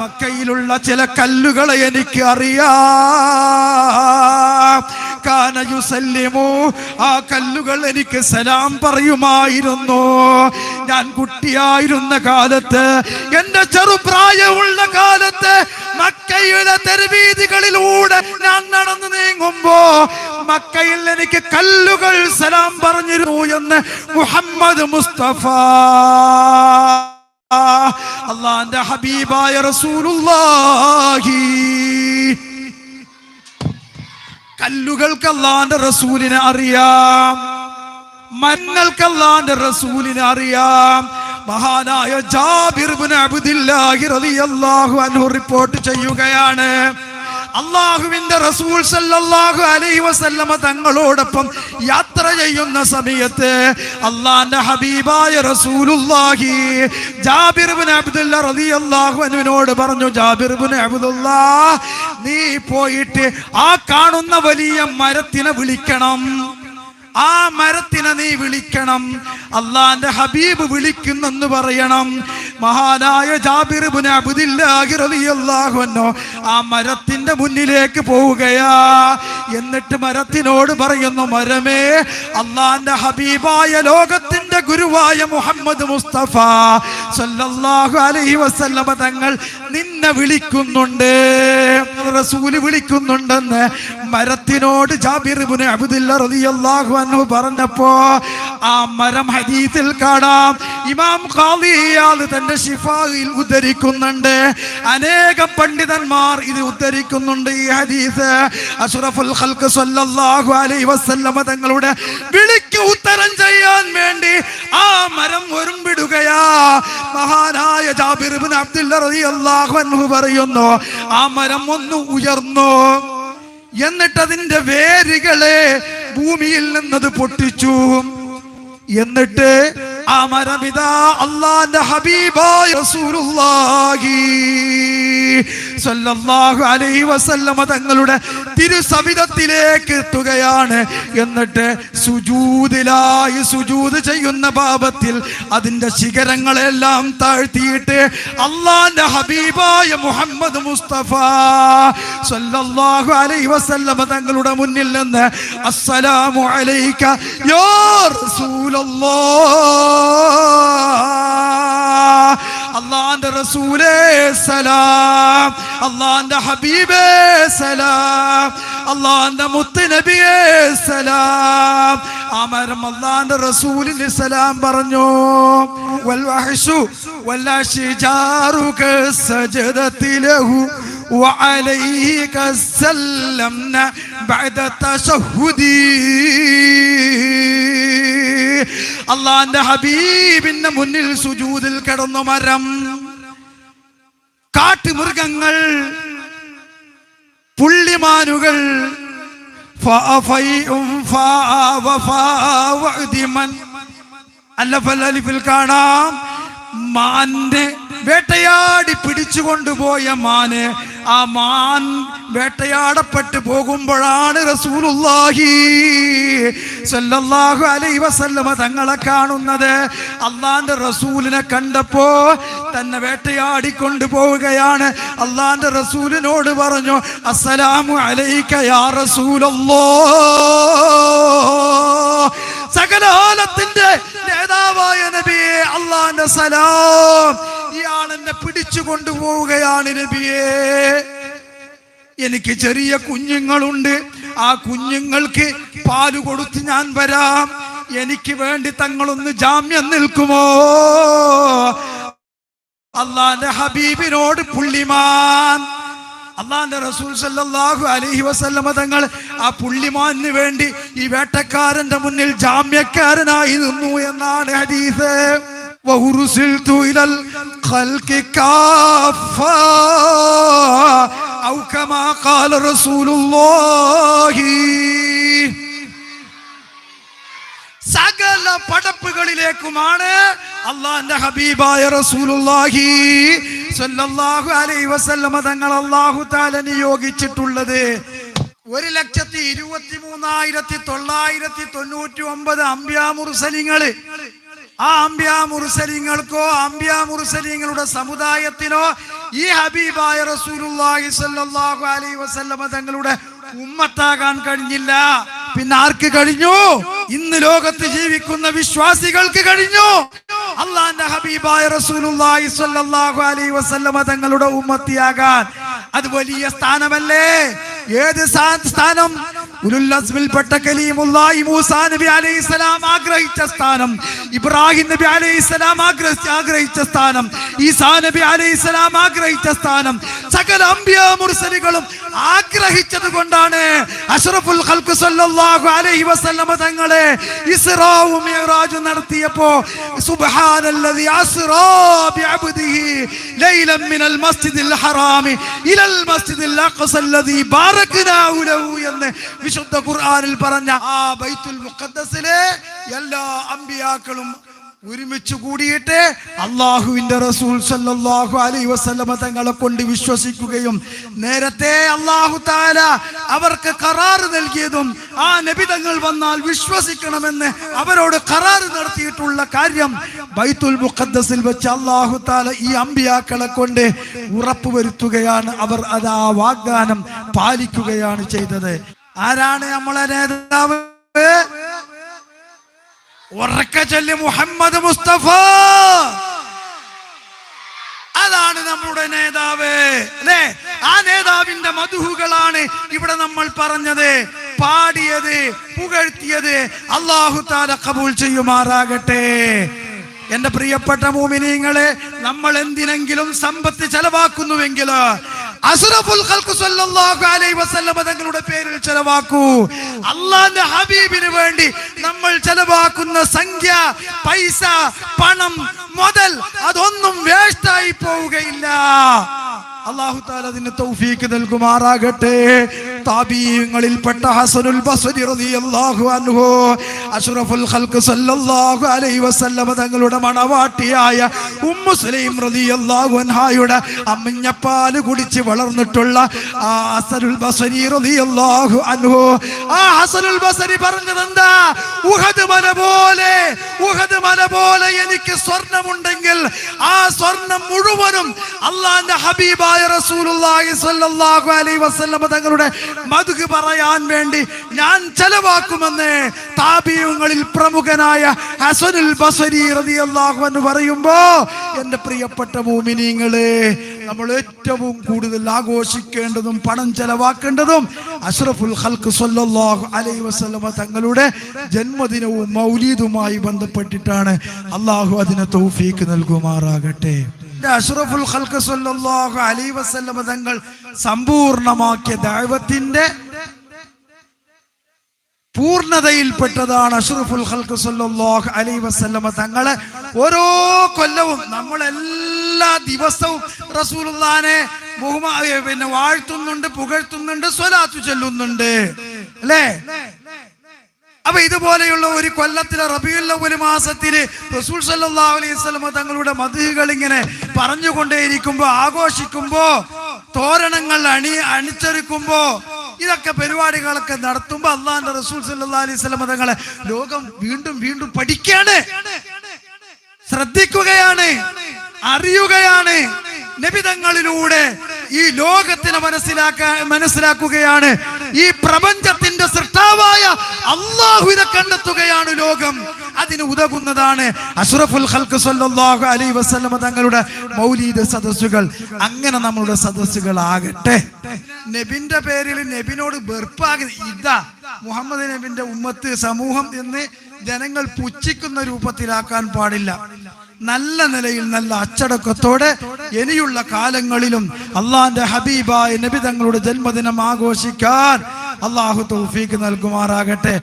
മക്കയിലുള്ള ചില കല്ലുകളെ എനിക്ക് അറിയാം. കാണുസല്ലിമു ആ കല്ലുകൾ എനിക്ക് സലാം പറയുമായിരുന്നു. ഞാൻ കുട്ടിയായിരുന്ന കാലത്ത് എന്റെ ചെറുപ്രായമുള്ള കാലത്ത് മക്കയുടെ തെരുവീതികളിലൂടെ ഞാൻ നടന്നു നീങ്ങുമ്പോ മക്കയിൽ എനിക്ക് കല്ലുകൾ സലാം പറഞ്ഞിരുന്നു എന്ന് മുഹമ്മദ് മുസ്തഫ. അള്ളാന്റെ ഹബീബായ റസൂലുള്ളാഹി. കല്ലുകൾക്ക് അള്ളാന്റെ റസൂലിനെ അറിയാം. മഞ്ഞൾക്ക് അള്ളാന്റെ റസൂലിനെ അറിയാം. മഹാനായ ജാബിർ അബ്ദുല്ലാഹി റളിയല്ലാഹു അൻഹു റിപ്പോർട്ട് ചെയ്യുകയാണ്. അള്ളാഹുവിന്റെ റസൂൽ സല്ലല്ലാഹു അലൈഹി വസല്ലമ തങ്ങളോടൊപ്പം യാത്ര ചെയ്യുന്ന സമയത്ത് അള്ളാന്റെ ഹബീബായ റസൂലുല്ലാഹി ജാബിർ ഇബ്നു അബ്ദുല്ല റളിയല്ലാഹു അൻഹുവിനോട് പറഞ്ഞു ജാബിർ ഇബ്നു അബ്ദുല്ലാ നീ പോയിട്ട് ആ കാണുന്ന വലിയ മരത്തിനെ വിളിക്കണം. ആ മരത്തിനെ നീ വിളിക്കണം. അള്ളാന്റെ ഹബീബ് വിളിക്കുന്നെന്ന് പറയണം. മഹാനായ ജാബിർ ഇബ്നു അബ്ദുല്ലാഹി റളിയല്ലാഹു അൻഹു ആ മരത്തിന്റെ മുന്നിലേക്ക് പോവുകയാ. എന്നിട്ട് മരത്തിനോട് പറയുന്നു മരമേ അള്ളാന്റെ ഹബീബായ ലോകത്തിന്റെ ഗുരുവായ മുഹമ്മദ് മുസ്തഫ സല്ലല്ലാഹു അലൈഹി വസല്ലമ തങ്ങൾ നിന്നെ വിളിക്കുന്നുണ്ട്. റസൂൽ വിളിക്കുന്നുണ്ടെന്ന് മരത്തിനോട് ജാബിർ ഇബ്നു റളിയല്ലാഹു അൻഹു പറഞ്ഞപ്പോ ആ മരം ഹദീസിൽ കാണാം. ഇമാം ഖാദിയാൽ തന്റെ ഷിഫായിൽ ഉദ്ധരിക്കുന്നുണ്ട്. അനേക പണ്ഡിതന്മാർ ഇത് ഉദ്ധരിക്കുന്നുണ്ട് ഈ ഹദീസ്. അഷ്റഫുൽ ഖൽഖ് സല്ലല്ലാഹു അലൈഹി വസല്ലമ തങ്ങളുടെ വിളിക്ക് ഉത്തരം ചെയ്യാൻ വേണ്ടി ആ മരം ഒരുമ്പിടുകയാ. മഹാനായ ജാബിർ ഇബ്നു അബ്ദുല്ല റളിയല്ലാഹു അൻഹു പറയുന്നു ആ മരം ഒന്ന് ഉയർന്നു? എന്നിട്ട് അതിന്റെ വേരുകളെ ഭൂമിയിൽ നിന്നത് പൊട്ടിച്ചു. എന്നിട്ട് ആ മരമിതാ അള്ളാന്റെ ഹബീബായ സല്ലല്ലാഹു അലൈഹി വസല്ലമ തങ്ങളുടെ തിരുസവിധത്തിലേക്ക് എത്തുകയാണ്. എന്നിട്ട് സുജൂദിലായി സുജൂദ് ചെയ്യുന്ന പാപത്തിൽ അതിന്റെ ശിഖരങ്ങളെല്ലാം താഴ്ത്തിയിട്ട് അള്ളാന്റെ ഹബീബായ മുഹമ്മദ് മുസ്തഫ സല്ലല്ലാഹു അലൈഹി വസല്ലമ തങ്ങളുടെ മുന്നിൽ നിന്ന് അസ്സലാമു അലൈക യാ റസൂലല്ലാഹ് അള്ളാന്റെ റസൂലേ സലാം അള്ളാന്റെ ഹബീബേ സലാം അള്ളാന്റെ മുത്ത് നബിയേ സലാം അമരം അള്ളാന്റെ റസൂലിന് സലാം പറഞ്ഞു വൽവഹ്ശു വല്ലശിജാറു കസജദത്തിലഹു وعليه كسلمنا بعد تشهدي അള്ളാന്റെ ഹബീബിന്റെ മുന്നിൽ സുജൂതിൽ കിടന്നു മരം. കാട്ടുമൃഗങ്ങൾ പുള്ളിമാനുകൾ. അല്ലഫലിഫിൽ കാണാം മാന്റെ വേട്ടയാടി പിടിച്ചു മാന്. ആ മാൻ വേട്ടയാടപ്പെട്ട് പോകുമ്പോഴാണ് റസൂലുല്ലാഹി സല്ലല്ലാഹു അലൈഹി വസല്ലമ തങ്ങളെ കാണുന്നത്. അള്ളാന്റെ റസൂലിനെ കണ്ടപ്പോ തന്നെ വേട്ടയാടി കൊണ്ടുപോവുകയാണ് അള്ളാന്റെ റസൂലിനോട് പറഞ്ഞു അസ്സലാമു അലൈക യാ റസൂലല്ലാഹ് സകലാലത്തിന്റെ നേതാവായ നബിയെ അള്ളാന്റെ സലാം. ഇയാൾ എന്നെ പിടിച്ചു കൊണ്ടുപോവുകയാണ് നബിയെ എനിക്ക് ചെറിയ കുഞ്ഞുങ്ങളുണ്ട്. ആ കുഞ്ഞുങ്ങൾക്ക് പാൽ കൊടുത്ത് ഞാൻ വരാം. എനിക്ക് വേണ്ടി തങ്ങളൊന്ന് ജാമ്യം നിൽക്കുമോ? അള്ളാന്റെ ഹബീബിനോട് പുള്ളിമാൻ. അള്ളാന്റെ റസൂൽ സല്ലാഹു അലഹി വസല്ലമ തങ്ങൾ ആ പുള്ളിമാന് വേണ്ടി ഈ വേട്ടക്കാരന്റെ മുന്നിൽ ജാമ്യക്കാരനായി നിന്നു എന്നാണ് ഹദീസ്. وأرسلت إلى الخلق كافة أو كما قال رسول الله സകല പടപ്പുകളിലേക്കുമാണ് അള്ളാന്റെ ഹബീബായ റസൂലുള്ളാഹി സ്വല്ലല്ലാഹു അലൈഹി വസല്ലമ തങ്ങൾ അള്ളാഹു താല നിയോഗിച്ചിട്ടുള്ളത് ഒരു ലക്ഷത്തി ഇരുപത്തി മൂന്നായിരത്തി തൊള്ളായിരത്തി തൊണ്ണൂറ്റി ഒമ്പത് അമ്പ്യാ മുർസലിങ്ങള് ആ അമ്പ്യ മുർസലിങ്ങൾക്കോ അമ്പ്യ മുർസലിങ്ങളുടെ സമുദായത്തിനോ ഈ ഹബീബായ റസൂലുള്ളാഹി സ്വല്ലല്ലാഹു അലൈഹി വസല്ലമ തങ്ങളുടെ ഉമ്മത്താകാൻ കഴിഞ്ഞില്ല. പിന്നെ ആർക്ക് കഴിഞ്ഞു? ഇന്ന് ലോകത്ത് ജീവിക്കുന്ന വിശ്വാസികൾക്ക് കഴിഞ്ഞു. അള്ളാന്റെ ഹബീബായ റസൂലുള്ളാഹി സ്വല്ലല്ലാഹു അലൈഹി വസല്ലമ തങ്ങളുടെ ഉമ്മത്തിയാകാൻ. അത് വലിയ സ്ഥാനമല്ലേ? ഏത് സ്ഥാനം? ആഗ്രഹിച്ച സ്ഥാനം ഇബ്രാഹിം നബി ആഗ്രഹിച്ച സ്ഥാനം ഈസാ നബി ആഗ്രഹിച്ച സ്ഥാനം മുർസലികളും അഷ്റഫുൽ സല്ലല്ലാഹു അലൈഹി വസല്ലമ തങ്ങളെ ഇസ്റാവും മിഅ്റാജും നടത്തിയപ്പോ സുബ്ഹാനല്ലദി അസ്റാ ബിഅബ്ദിഹി ലൈലൻ മിനൽ ഇലൽ വിശുദ്ധ ഖുർആാനിൽ പറഞ്ഞ ആ ബൈത്തുൽ മുഖദ്ദസിലെ എല്ലാ അമ്പിയാക്കളും ഒരുമിച്ച് കൂടിയിട്ട് അള്ളാഹുവിന്റെ റസൂൽ സല്ലല്ലാഹു അലൈഹി വസല്ലമ തങ്ങളെ കൊണ്ട് വിശ്വസിക്കുകയും നേരത്തെ അള്ളാഹു താല അവർക്ക് കറാറ് നൽകിയതും ആ നബിതങ്ങൾ വന്നാൽ വിശ്വസിക്കണമെന്ന് അവരോട് കറാറ് നടത്തിയിട്ടുള്ള കാര്യം ബൈത്തുൽ മുഖദ്ദസിൽ വെച്ച് അള്ളാഹു താല ഈ അമ്പിയാക്കളെ കൊണ്ട് ഉറപ്പുവരുത്തുകയാണ്. അവർ അത് ആ വാഗ്ദാനം പാലിക്കുകയാണ് ചെയ്തത്. ആരാണ് നമ്മളെ നേതാവ്? ഉറക്ക ചൊല്ലി മുഹമ്മദ് മുസ്തഫ. അതാണ് നമ്മുടെ നേതാവ്. അല്ലേ? ആ നേതാവിന്റെ മധുഹുകളാണ് ഇവിടെ നമ്മൾ പറഞ്ഞത്. പാടിയത് പുകഴ്ത്തിയത് അള്ളാഹു താല കബൂൽ ചെയ്യുമാറാകട്ടെ. എന്റെ പ്രിയപ്പെട്ട മൂമിനിങ്ങളെ നമ്മൾ എന്തിനെങ്കിലും സമ്പത്ത് ചെലവാക്കുന്നുവെങ്കിൽ അസുറഫുൽ ഖൽഖ് സല്ലല്ലാഹു അലൈഹി വസല്ലം തങ്ങളുടെ പേരിൽ ചെലവാക്കൂ. അള്ളാന്റെ ഹബീബിന് വേണ്ടി നമ്മൾ ചെലവാക്കുന്ന സംഖ്യ പൈസ പണം മുതൽ അതൊന്നും വേസ്റ്റായി പോവുകയില്ല. അള്ളാഹു താല അതിന് തൗഫീക്ക് നൽകുമാറാകട്ടെ. താബീയങ്ങളിൽപ്പെട്ട ഹസനുൽ ബസരി റളിയല്ലാഹു അൻഹു അഷ്റഫുൽ ഖൽഖ് സല്ലല്ലാഹു അലൈഹി വസല്ലമ തങ്ങളുടെ മണവാട്ടിയായ ഉമ്മു സലീം റളിയല്ലാഹു അൻഹായുടെ അമ്മിഞ്ഞപ്പാൽ കുടിച്ച് വളർന്നിട്ടുള്ള ആ ഹസനുൽ ബസരി റളിയല്ലാഹു അൻഹു. ആ ഹസനുൽ ബസരി പറഞ്ഞത് എന്താ ഉഹദ് മല പോലെ ഉഹദ് മല പോലെ എനിക്ക് സ്വർണമുണ്ടെങ്കിൽ ആ സ്വർണം മുഴുവനും അള്ളാന്റെ ഹബീബായ റസൂലുള്ളാഹി സ്വല്ലല്ലാഹു അലൈഹി തങ്ങളുടെ മധുക്ക് പറയാൻ വേണ്ടി ഞാൻ ചെലവാക്കുമെന്ന് താബിയങ്ങളിൽ പ്രമുഖനായ ഹസനുൽ ബസരി പറയുമ്പോ എന്റെ പ്രിയപ്പെട്ട മൂമിനീങ്ങളെ നമ്മൾ ഏറ്റവും കൂടുതൽ ആഘോഷിക്കേണ്ടതും പണം ചെലവാക്കേണ്ടതും അഷ്റഫുൽ ഹൽക്ക് സൊല്ലാഹു അലൈഹി വസല്ലമ തങ്ങളുടെ ജന്മദിനവും മൗലീദുമായി ബന്ധപ്പെട്ടിട്ടാണ്. അള്ളാഹു അതിന് തൗഫീക്ക് നൽകുമാറാകട്ടെ. അഷ്റഫുൽ ഖൽക്ക് സ്വല്ലല്ലാഹു അലൈഹി വസല്ലമ തങ്ങൾ സമ്പൂർണമാക്കിയ ദൈവത്തിന്റെ പൂർണതയിൽപ്പെട്ടതാണ് അഷ്റഫുൽ ഖൽക്ക് സല്ലല്ലാഹു അലൈഹി വസല്ലമ തങ്ങളെ. ഓരോ കൊല്ലവും നമ്മൾ എല്ലാ ദിവസവും റസൂലുള്ളാനെ ബഹുമാ പിന്നെ വാഴ്ത്തുന്നുണ്ട് പുകഴ്ത്തുന്നുണ്ട് സ്വലാത്തു ചൊല്ലുന്നുണ്ട്. അല്ലേ? അപ്പൊ ഇതുപോലെയുള്ള ഒരു കൊല്ലത്തിലെ റബിയുള്ള ഒരു മാസത്തിൽ റസൂൽ സല്ലല്ലാഹു അലൈഹി തങ്ങളുടെ മധുകൾ ഇങ്ങനെ പറഞ്ഞുകൊണ്ടേയിരിക്കുമ്പോ ആഘോഷിക്കുമ്പോ തോരണങ്ങൾ അണി അണിച്ചൊരുക്കുമ്പോ ഇതൊക്കെ പരിപാടികളൊക്കെ നടത്തുമ്പോ അള്ളാന്റെ റസൂൽ സല്ലാ അലൈഹി വസല്ലമ തങ്ങളെ ലോകം വീണ്ടും വീണ്ടും പഠിക്കാണ്. ശ്രദ്ധിക്കുകയാണ് അറിയുകയാണ്. നബിതങ്ങളിലൂടെ ഈ ലോകത്തിന് മനസ്സിലാക്കാൻ മനസ്സിലാക്കുകയാണ്. ഈ പ്രപഞ്ചത്തിന്റെ സൃഷ്ടാവായ അള്ളാഹുവിനെ കണ്ടെത്തുകയാണ് ലോകം. അതിന് ഉതകുന്നതാണ് അഷ്റഫുൽ ഹൽക്ക് സല്ലല്ലാഹു അലൈഹി വസ്ലമ തങ്ങളുടെ മൗലീദ സദസ്സുകൾ. അങ്ങനെ നമ്മളുടെ സദസ്സുകളാകട്ടെ. നബിന്റെ പേരിൽ നബിനോട് വെറുപ്പാകുന്ന ഇതാ മുഹമ്മദ് നബിന്റെ ഉമ്മത്ത് സമൂഹം എന്ന് ജനങ്ങൾ പുച്ഛിക്കുന്ന രൂപത്തിലാക്കാൻ പാടില്ല. നല്ല നിലയിൽ നല്ല അച്ചടക്കത്തോടെ ഇനിയുള്ള കാലങ്ങളിലും അള്ളാന്റെ ഹബീബായ നബി തങ്ങളുടെ ജന്മദിനം ആഘോഷിക്കാൻ അള്ളാഹു തൗഫീക്ക് നൽകുമാറാകട്ടെ.